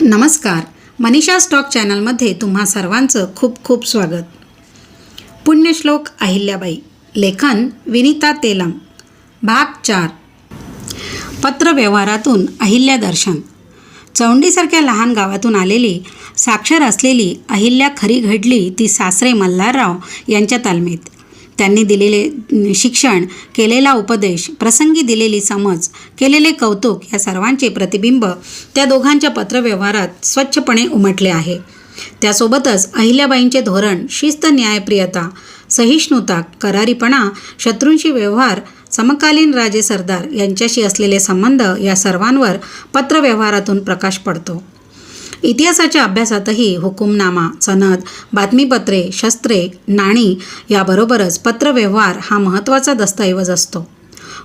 नमस्कार. मनीषा स्टॉक चॅनलमध्ये तुम्हा सर्वांचं खूप खूप स्वागत. पुण्यश्लोक अहिल्याबाई. लेखन विनिता तेलंग भाग चार. पत्रव्यवहारातून अहिल्या दर्शन. चौंडीसारख्या लहान गावातून आलेली साक्षर असलेली अहिल्या खरी घडली ती सासरे मल्हारराव यांच्या तालमीत. त्यांनी दिलेले शिक्षण केलेला उपदेश प्रसंगी दिलेली समज केलेले कौतुक या सर्वांचे प्रतिबिंब त्या दोघांच्या पत्रव्यवहारात स्वच्छपणे उमटले आहे. त्यासोबतच अहिल्याबाईंचे धोरण शिस्त न्यायप्रियता सहिष्णुता करारीपणा शत्रूंशी व्यवहार समकालीन राजे सरदार यांच्याशी असलेले संबंध या सर्वांवर पत्रव्यवहारातून प्रकाश पडतो. इतिहासाच्या अभ्यासातही हुकुमनामा सनद बातमीपत्रे शस्त्रे नाणी याबरोबरच पत्रव्यवहार हा महत्त्वाचा दस्तऐवज असतो.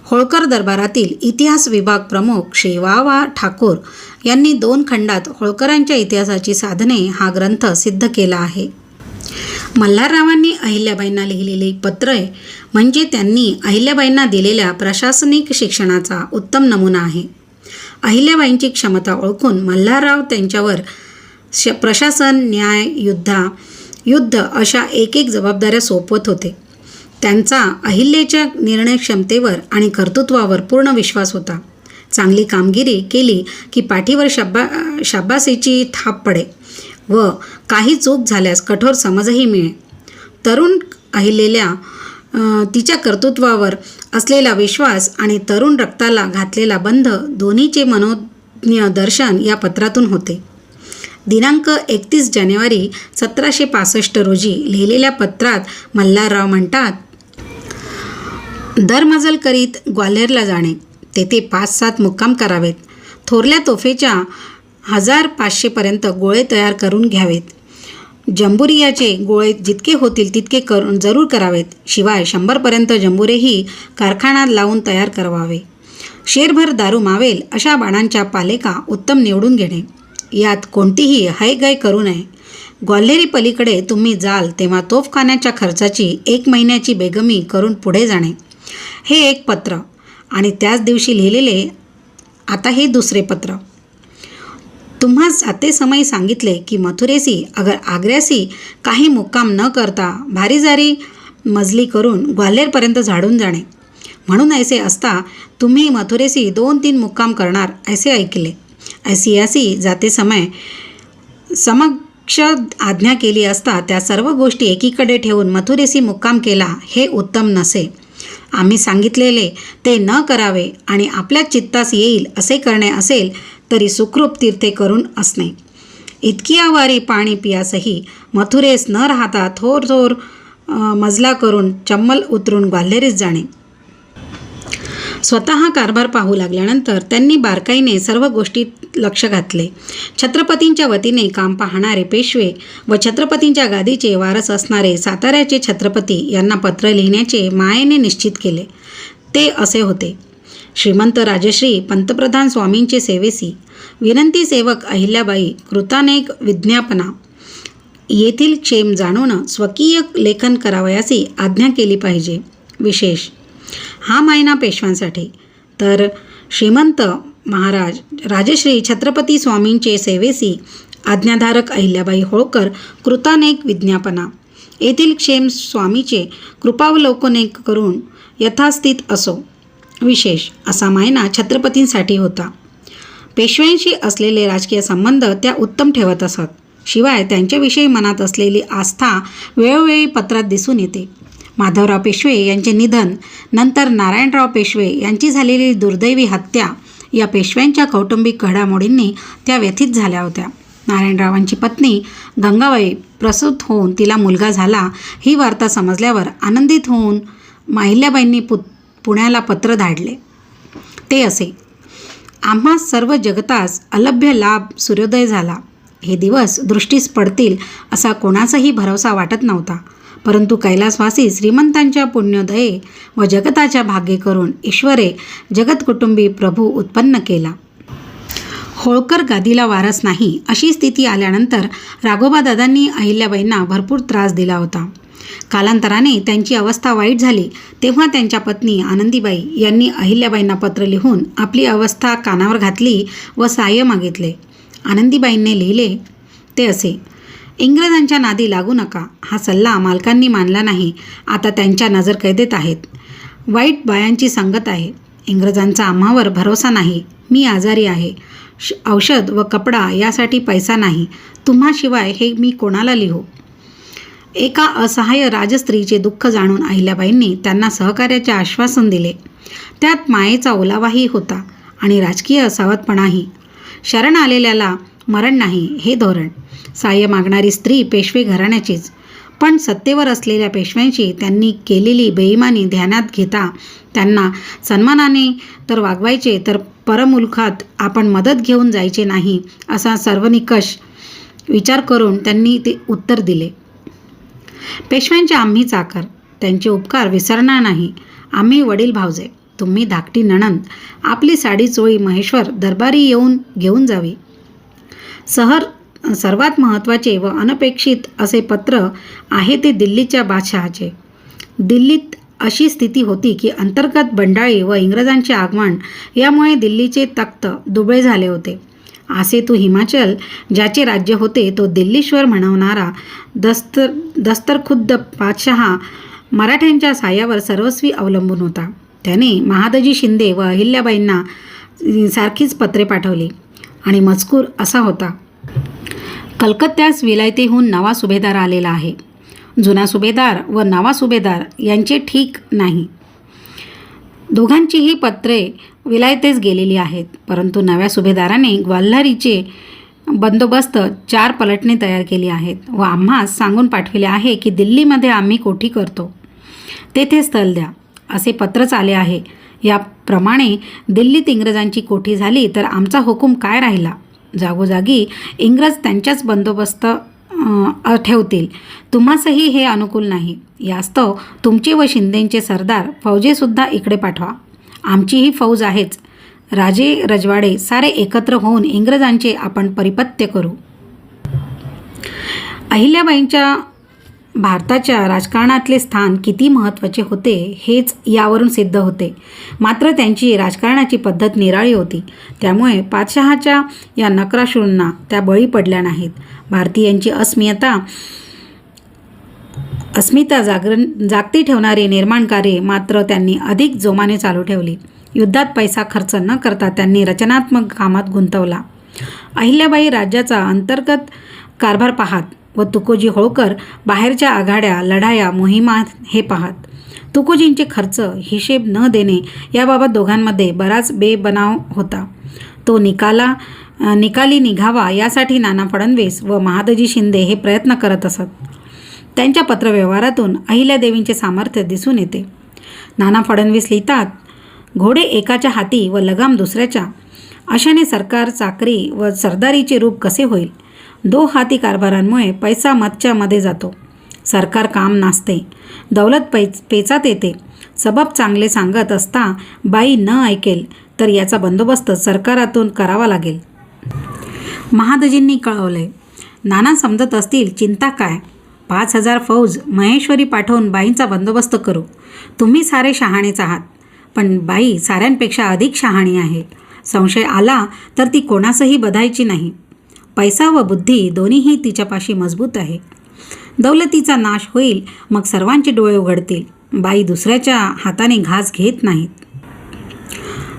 होळकर दरबारातील इतिहास विभाग प्रमुख शेवावा ठाकूर यांनी दोन खंडात होळकरांच्या इतिहासाची साधने हा ग्रंथ सिद्ध केला आहे. मल्हाररावांनी अहिल्याबाईंना लिहिलेली पत्रे म्हणजे त्यांनी अहिल्याबाईंना दिलेल्या प्रशासनिक शिक्षणाचा उत्तम नमुना आहे. अहिल्याबाईंची क्षमता ओळखून मल्हारराव त्यांच्यावर श प्रशासन न्याय युद्धा युद्ध अशा एक एक जबाबदाऱ्या सोपवत होते. त्यांचा अहिल्याच्या निर्णय क्षमतेवर आणि कर्तृत्वावर पूर्ण विश्वास होता. चांगली कामगिरी केली की पाठीवर शब्बा शाब्बासीची थाप पडे व काही चूक झाल्यास कठोर समजही मिळे. तरुण अहिलेल्या तिच्या कर्तृत्वावर असलेला विश्वास आणि तरुण रक्ताला घातलेला बंध दोन्हीचे मनोज्ञ दर्शन या पत्रातून होते. दिनांक एकतीस जानेवारी सतराशे पासष्ट रोजी लिहिलेल्या पत्रात मल्हारराव म्हणतात दरमजल करीत ग्वाल्हेरला जाणे तेथे पाच सात मुक्काम करावेत. थोरल्या तोफेच्या हजार पाचशेपर्यंत गोळे तयार करून घ्यावेत. जंबुरियाचे गोळे जितके होतील तितके करून जरूर करावेत. शिवाय शंभरपर्यंत जंबुरेही कारखान्यात लावून तयार करवावे. शेरभर दारू मावेल अशा बाणांच्या पालेका उत्तम निवडून घेणे. यात कोणतीही हैगय करू नये. ग्वाल्हेरी पलीकडे तुम्ही जाल तेव्हा तोफखान्याच्या खर्चाची एक महिन्याची बेगमी करून पुढे जाणे. हे एक पत्र. आणि त्याच दिवशी लिहिलेले आता हे दुसरे पत्र. तुम्हा जाते समय सांगितले की मथुरेसी अगर आग्र्यासी काही मुक्काम न करता भारीजारी मजली करून ग्वाल्हेरपर्यंत झाडून जाणे. म्हणून ऐसे असता तुम्ही मथुरेसी दोन तीन मुक्काम करणार ऐसे ऐकले. ऐसियासी जाते समय समक्ष आज्ञा केली असता त्या सर्व गोष्टी एकीकडे ठेवून मथुरेसी मुक्काम केला हे उत्तम नसे. आम्ही सांगितलेले ते न करावे आणि आपल्या चित्तास येईल असे करणे असेल तरी सुखरूप तीर्थे करून असणे. इतकी आवारी पाणी पियासही मथुरेस न राहता थोर थोर मजला करून चम्मल उतरून ग्वाल्हेरीस जाणे. स्वतः कारभार पाहू लागल्यानंतर त्यांनी बारकाईने सर्व गोष्टीत लक्ष घातले. छत्रपतींच्या वतीने काम पाहणारे पेशवे व छत्रपतींच्या गादीचे वारस असणारे साताऱ्याचे छत्रपती यांना पत्र लिहिण्याचे मायेने निश्चित केले. ते असे होते. श्रीमंत राजश्री पंतप्रधान स्वामींचे सेवेसी. विनंती सेवक अहिल्याबाई कृतानेक विज्ञापना. येथील क्षेम जाणून स्वकीय लेखन करावयासी आज्ञा केली पाहिजे. विशेष. हा महिना पेशव्यांसाठी. तर श्रीमंत महाराज राजश्री छत्रपती स्वामींचे सेवेसी आज्ञाधारक अहिल्याबाई होळकर कृतानेक विज्ञापना. येथील क्षेम स्वामीचे कृपावलोकने करून यथास्थित असो. विशेष असा मायना छत्रपतींसाठी होता. पेशव्यांशी असलेले राजकीय संबंध त्या उत्तम ठेवत असत. शिवाय त्यांच्याविषयी मनात असलेली आस्था वेळोवेळी पत्रात दिसून येते. माधवराव पेशवे यांचे निधन नंतर नारायणराव पेशवे यांची झालेली दुर्दैवी हत्या या पेशव्यांच्या कौटुंबिक घडामोडींनी त्या व्यथित झाल्या होत्या. नारायणरावांची पत्नी गंगाबाई प्रसूत होऊन तिला मुलगा झाला ही वार्ता समजल्यावर आनंदित होऊन माहिल्याबाईंनी पुत पुण्याला पत्र धाडले. ते असे आम्हा सर्व जगतास अलभ्य लाभ सूर्योदय झाला. हे दिवस दृष्टीस पडतील असा कोणाचाही भरोसा वाटत नव्हता. परंतु कैलासवासी श्रीमंतांच्या पुण्योदये व जगताच्या भाग्य करून ईश्वरे जगतकुटुंबी प्रभू उत्पन्न केला. होळकर गादीला वारस नाही अशी स्थिती आल्यानंतर राघोबादादांनी अहिल्याबाईंना भरपूर त्रास दिला होता. कालांतराने त्यांची अवस्था वाईट झाली तेव्हा त्यांच्या पत्नी आनंदीबाई यांनी अहिल्याबाईंना पत्र लिहून आपली अवस्था कानावर घातली व सहाय्य मागितले. आनंदीबाईंनी लिहिले ते असे इंग्रजांच्या नादी लागू नका हा सल्ला मालकांनी मानला नाही आता त्यांच्या नजरकैदेत आहेत. वाईट बायांची संगत आहे. इंग्रजांचा आम्हावर भरोसा नाही. मी आजारी आहे. श औषध व कपडा यासाठी पैसा नाही. तुम्हाशिवाय हे मी कोणाला लिहू? एका असहाय्य राजस्त्रीचे दुःख जाणून अहिल्याबाईंनी त्यांना सहकार्याचे आश्वासन दिले. त्यात मायेचा ओलावाही होता आणि राजकीय असावतपणाही शरण आलेल्याला मरण नाही हे धोरण. साह्य मागणारी स्त्री पेशवे घराण्याचीच. पण सत्तेवर असलेल्या पेशव्यांशी त्यांनी केलेली बेईमानी ध्यानात घेता त्यांना सन्मानाने तर वागवायचे तर परमुलखात आपण मदत घेऊन जायचे नाही असा सर्वनिकष विचार करून त्यांनी ते उत्तर दिले. पेशव्यांचे आम्ही चाकर त्यांचे उपकार विसरणार नाही. आम्ही वडील भावजे तुम्ही धाकटी नणंद आपली साडी चोळी महेश्वर दरबारी येऊन घेऊन जावी. सहर सर्वात महत्त्वाचे व अनपेक्षित असे पत्र आहे ते दिल्लीच्या बादशहाचे. दिल्लीत अशी स्थिती होती की अंतर्गत बंडाळी व इंग्रजांचे आगमन यामुळे दिल्लीचे तख्त दुबळे झाले होते. असे तू हिमाचल ज्याचे राज्य होते तो दिल्लीश्वर म्हणवणारा दस्तर दस्तरखुद्द बादशहा मराठ्यांच्या सायावर सर्वस्वी अवलंबून होता. त्याने महादजी शिंदे व अहिल्याबाईंना सारखीच पत्रे पाठवली आणि मजकूर असा होता. कलकत्त्यास विलायतीहून नवा सुभेदार आलेला आहे. जुना सुभेदार व नवा सुभेदार यांचे ठीक नाही. दोघांचीही पत्रे विलायतेस गेलेली आहेत. परंतु नव्या सुभेदाराने ग्वाल्हारीचे बंदोबस्त चार पलटणे तयार केली आहेत व आम्हास सांगून पाठविले आहे की दिल्लीमध्ये आम्ही कोठी करतो. तेथे स्थल द्या. असे पत्रच आले आहे. याप्रमाणे दिल्लीत इंग्रजांची कोठी झाली तर आमचा हुकूम काय राहिला? जागोजागी इंग्रज त्यांच्याच बंदोबस्त ठेवतील. तुम्हासही हे अनुकूल नाही. यास्तव तुमचे व शिंदेंचे सरदार फौजेसुद्धा इकडे पाठवा. आमची ही फौज आहेच. राजे रजवाडे सारे एकत्र होऊन इंग्रजांचे आपण परिपत्य करू. अहिल्याबाईंच्या भारताच्या राजकारणातले स्थान किती महत्त्वाचे होते हेच यावरून सिद्ध होते. मात्र त्यांची राजकारणाची पद्धत निराळी होती. त्यामुळे पातशहाच्या या नकराशूंना त्या बळी पडल्या नाहीत. भारतीयांची अस्मियता अस्मिता जागरण जागती ठेवणारे निर्माण कार्ये मात्र त्यांनी अधिक जोमाने चालू ठेवली. युद्धात पैसा खर्च न करता त्यांनी रचनात्मक कामात गुंतवला. अहिल्याबाई राज्याचा अंतर्गत कारभार पाहात व तुकोजी होळकर बाहेरच्या आघाड्या लढाया मोहिमा हे पाहात. तुकोजींचे खर्च हिशेब न देणे याबाबत दोघांमध्ये बराच बेबनाव होता. तो निकाला निकाली निघावा यासाठी नाना फडणवीस व महादजी शिंदे हे प्रयत्न करत असत. त्यांच्या पत्रव्यवहारातून अहिल्यादेवींचे सामर्थ्य दिसून येते. नाना फडणवीस लिहितात घोडे एकाच्या हाती व लगाम दुसऱ्याच्या. अशाने सरकार चाकरी व सरदारीचे रूप कसे होईल? दो हाती कारभारांमुळे पैसा मतच्यामध्ये जातो. सरकार काम नाचते दौलत पै पेचात येते. सबब चांगले सांगत असता बाई न ऐकेल तर याचा बंदोबस्त सरकारातून करावा लागेल. महादजींनी कळवले नाना समजत असतील चिंता काय? पाच हजार फौज महेश्वरी पाठवून बाईंचा बंदोबस्त करू. तुम्ही सारे शहाणेच आहात. पण बाई साऱ्यांपेक्षा अधिक शहाणी आहे. संशय आला तर ती कोणासही बधायची नाही. पैसा व बुद्धी दोन्हीही तिच्यापाशी मजबूत आहे. दौलतीचा नाश होईल मग सर्वांचे डोळे उघडतील. बाई दुसऱ्याच्या हाताने घास घेत नाहीत.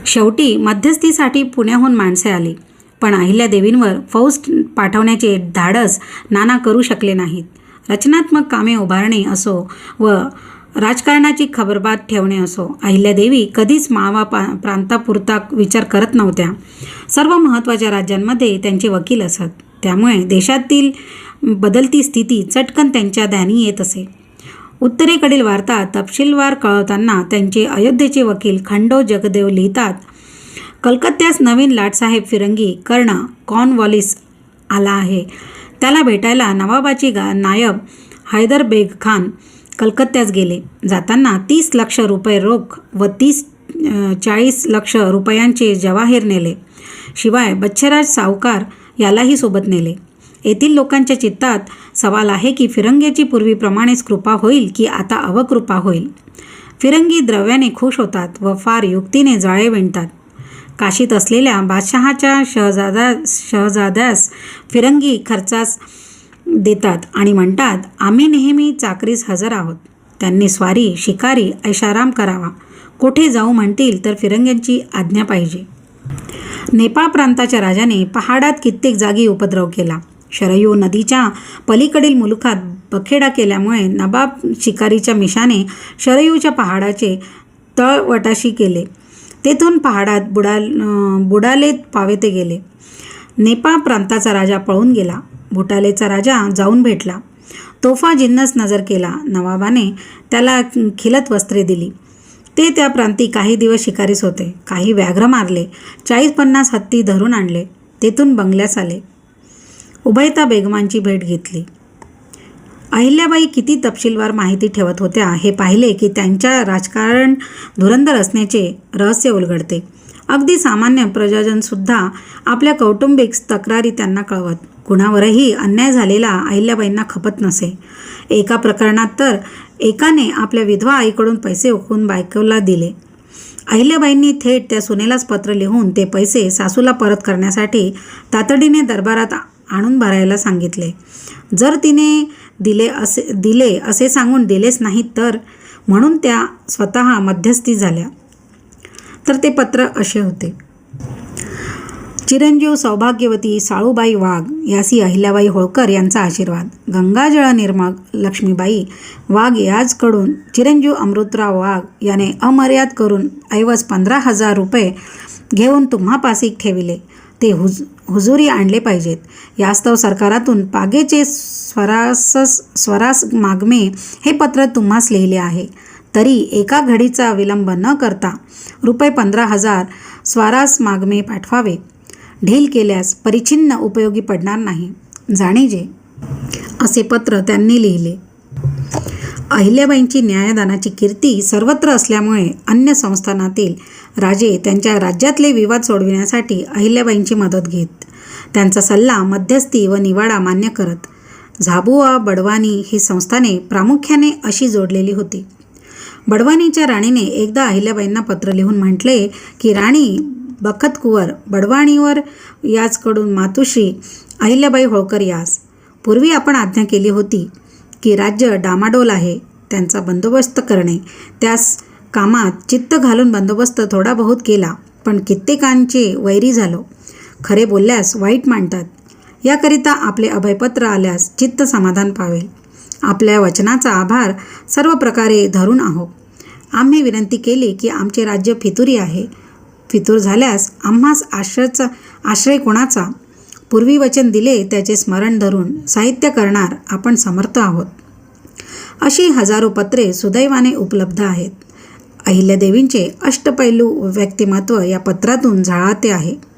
शेवटी मध्यस्थीसाठी पुण्याहून माणसे आली. पण अहिल्यादेवींवर फौज पाठवण्याचे धाडस नाना करू शकले नाहीत. रचनात्मक कामे उभारणे असो व राजकारणाची खबरबात ठेवणे असो अहिल्यादेवी कधीच मावा पा प्रांतापुरता विचार करत नव्हत्या. सर्व महत्त्वाच्या राज्यांमध्ये त्यांचे वकील असत. त्यामुळे देशातील बदलती स्थिती चटकन त्यांच्या ध्यानी येत असे. उत्तरेकडील वार्ता तपशीलवार कळवताना त्यांचे अयोध्येचे वकील खंडो जगदेव लिहितात कलकत्त्यास नवीन लाटसाहेब फिरंगी कर्ण कॉर्नवॉलिस आला आहे. त्याला भेटायला नवाबाची गा नायब हैदर बेग खान कलकत्त्यास गेले. जाताना तीस लक्ष रुपये रोख व तीस चाळीस लक्ष रुपयांचे जवाहीर नेले. शिवाय बच्छराज सावकार यालाही सोबत नेले. येथील लोकांच्या चित्तात सवाल आहे की फिरंगेची पूर्वीप्रमाणेच कृपा होईल की आता अवकृपा होईल? फिरंगी द्रव्याने खुश होतात व फार युक्तीने जाळे विणतात. काशीत असलेल्या बादशहाच्या शहजादा शहजाद्यास फिरंगी खर्चास देतात आणि म्हणतात आम्ही नेहमी चाकरीस हजर आहोत. त्यांनी स्वारी शिकारी ऐशाराम करावा. कोठे जाऊ म्हणतील तर फिरंग्यांची आज्ञा पाहिजे. नेपाळ प्रांताच्या राजाने पहाडात कित्येक जागी उपद्रव केला. शरयू नदीच्या पलीकडील मुलुखात बखेडा केल्यामुळे नबाब शिकारीच्या मिशाने शरयूच्या पहाडाचे तळवटाशी केले. तेथून पहाडात बुडा बुडाले पावेते गेले. नेपाळ प्रांताचा राजा पळून गेला. भुटालेचा राजा जाऊन भेटला. तोफा जिन्नस नजर केला. नवाबाने त्याला खिलत वस्त्रे दिली. ते त्या प्रांती काही दिवस शिकारीस होते. काही व्याघ्र मारले. चाळीस पन्नास हत्ती धरून आणले. तेथून बंगल्यास आले. उभयता बेगमांची भेट घेतली. अहिल्याबाई किती तपशीलवार माहिती ठेवत होत्या हे पाहिले की त्यांच्या राजकारण धुरंधर असण्याचे रहस्य उलगडते. अगदी सामान्य प्रजाजनसुद्धा आपल्या कौटुंबिक तक्रारी त्यांना कळवत. कुणावरही अन्याय झालेला अहिल्याबाईंना खपत नसे. एका प्रकरणात तर एकाने आपल्या विधवा आईकडून पैसे उकळून बायकोला दिले. अहिल्याबाईंनी थेट त्या सुनेलाच पत्र लिहून ते पैसे सासूला परत करण्यासाठी तातडीने दरबारात आणून भरायला सांगितले. जर तिने दिले असे दिले असे सांगून दिलेच नाहीत तर? म्हणून त्या स्वतः मध्यस्थी झाल्या. तर ते पत्र असे होते. चिरंजीव सौभाग्यवती साळूबाई वाघ यासी अहिल्याबाई होळकर यांचा आशीर्वाद. गंगाजळ निर्मग लक्ष्मीबाई वाघ याचकडून चिरंजीव अमृतराव वाघ याने अमर्याद करून ऐवज पंधरा हजार रुपये घेऊन तुम्हापासी ठेविले. ते हुज हुजुरी आणले पाहिजेत. यास्तव सरकारातून पागेचे स्वरासस स्वरास मागमे हे पत्र तुम्हास लिहिले आहे. तरी एका घडीचा विलंब न करता रुपये पंधरा हजार स्वारास मागमे पाठवावे. ढील केल्यास परिच्छिन्न उपयोगी पडणार नाही. जाणीजे. असे पत्र त्यांनी लिहिले. अहिल्याबाईंची न्यायदानाची कीर्ती सर्वत्र असल्यामुळे अन्य संस्थानातील राजे त्यांच्या राज्यातले विवाद सोडविण्यासाठी अहिल्याबाईंची मदत घेत त्यांचा सल्ला मध्यस्थी व निवाडा मान्य करत झाबुआ बडवानी ही संस्थाने प्रामुख्याने अशी जोडलेली होती. बडवानीच्या राणीने एकदा अहिल्याबाईंना पत्र लिहून म्हटले की राणी बखत कुंवर बडवाणीवर याचकडून मातुश्री अहिल्याबाई होळकर यास. पूर्वी आपण आज्ञा केली होती की राज्य डामाडोल आहे त्यांचा बंदोबस्त करणे. त्यास कामात चित्त घालून बंदोबस्त थोडा बहुत केला पण कित्येकांचे वैरी झालो. खरे बोलल्यास वाईट मांडतात याकरिता आपले अभयपत्र आल्यास चित्त समाधान पावेल. आपल्या वचनाचा आभार सर्व प्रकारे धरून आहो. आम्ही विनंती केली की आमचे राज्य फितुरी आहे. फितूर झाल्यास आम्हास आश्रयचा आश्रय कोणाचा? पूर्वी वचन दिले त्याचे स्मरण धरून साहित्य करणार आपण समर्थ आहोत. अशी हजारो पत्रे सुदैवाने उपलब्ध आहेत. अहिल्यादेवींचे अष्टपैलू व्यक्तिमत्व या पत्रातून झळाळते आहे.